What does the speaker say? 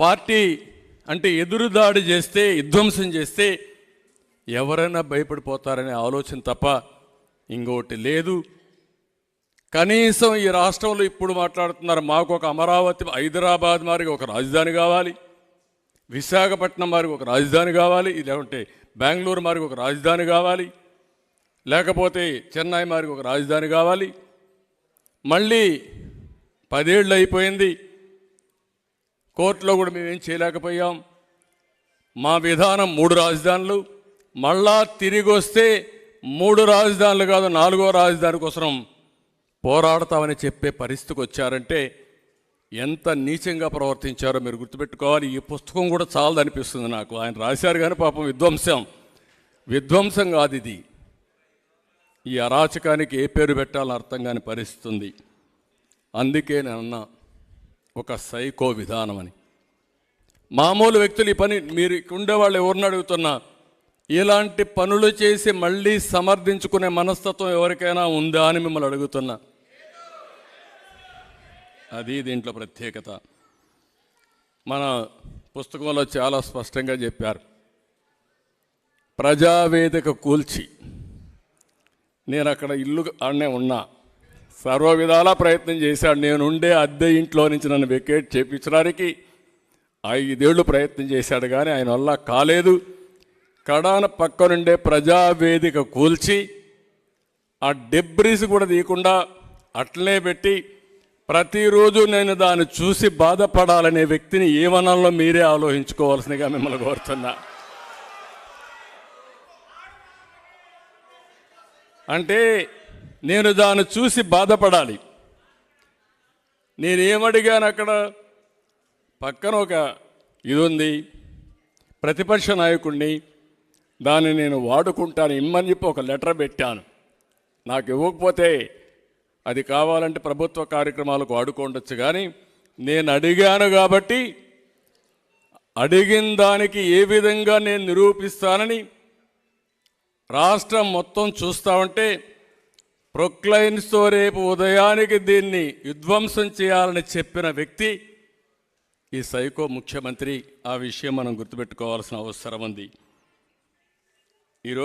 Party అంటే ఎదురుదాడి చేస్తే విధ్వంసం చేస్తే ఎవరైనా భయపడిపోతారనే ఆలోచన తప్ప ఇంకోటి లేదు. కనీసం ఈ రాష్ట్రంలో ఇప్పుడు మాట్లాడుతున్నారు మాకు ఒక అమరావతి హైదరాబాద్ మారికి ఒక రాజధాని కావాలి. విశాఖపట్నం మారికి ఒక రాజధాని కావాలి. లేకుంటే బెంగళూరు మారికి ఒక రాజధాని కావాలి. లేకపోతే చెన్నై మారికి ఒక రాజధాని కావాలి. మళ్ళీ పదేళ్ళు అయిపోయింది. కోర్టులో కూడా మేమేం చేయలేకపోయాం. మా విధానం మూడు రాజధానులు. మళ్ళా తిరిగి వస్తే మూడు రాజధానులు కాదు నాలుగో రాజధాని కోసం పోరాడతామని చెప్పే పరిస్థితికి వచ్చారంటే ఎంత నీచంగా ప్రవర్తించారో మీరు గుర్తుపెట్టుకోవాలి. ఈ పుస్తకం కూడా చాలదు అనిపిస్తుంది నాకు. ఆయన రాశారు కానీ పాపం విధ్వంసం. విధ్వంసం కాదు ఇది. ఈ అరాచకానికి ఏ పేరు పెట్టాలని అర్థం కాని పరిస్థితుంది అందుకే నేను అన్నా ఒక సైకో విధానం అని మామూలు వ్యక్తులు ఈ పని మీరు ఉండేవాళ్ళు ఎవరిని అడుగుతున్నా ఇలాంటి పనులు చేసి మళ్ళీ సమర్థించుకునే మనస్తత్వం ఎవరికైనా ఉందా అని మిమ్మల్ని అడుగుతున్నా. అది దీంట్లో ప్రత్యేకత. మన పుస్తకంలో చాలా స్పష్టంగా చెప్పారు. ప్రజావేదిక కూల్చి. నేను అక్కడ ఇల్లు ఆడనే ఉన్నా. సర్వ విధాలా ప్రయత్నం చేశాడు. నేను ఉండే అద్దె ఇంట్లో నుంచి నన్ను వెకేట్ చేపించడానికి ఐదేళ్ళు ప్రయత్నం చేశాడు కానీ ఆయన వల్ల కాలేదు. కడాన పక్కనుండే ప్రజావేదిక కూల్చి ఆ డెబ్రీస్ కూడా తీయకుండా అట్లనే పెట్టి ప్రతిరోజు నేను దాన్ని చూసి బాధపడాలనే వ్యక్తిని ఏమనాలో మీరే ఆలోచించుకోవాల్సిందిగా మిమ్మల్ని కోరుతున్నా. అంటే నేను దాన్ని చూసి బాధపడాలి. నేనేమడిగాను అక్కడ? పక్కన ఒక ఇది ఉంది ప్రతిపక్ష నాయకుడిని దాన్ని నేను వాడుకుంటాను ఇమ్మని చెప్పి ఒక లెటర్ పెట్టాను. నాకు ఇవ్వకపోతే అది కావాలంటే ప్రభుత్వ కార్యక్రమాలకు వాడుకోండొచ్చు కానీ నేను అడిగాను కాబట్టి అడిగిన దానికి ఏ విధంగా నేను నిరూపిస్తానని రాష్ట్రం మొత్తం చూస్తా ఉంటే ప్రొక్లైన్స్తో రేపు ఉదయానికి దీన్ని విధ్వంసం చేయాలని చెప్పిన వ్యక్తి ఈ సైకో ముఖ్యమంత్రి. ఆ విషయం మనం గుర్తుపెట్టుకోవాల్సిన అవసరం ఉంది. ఈరోజు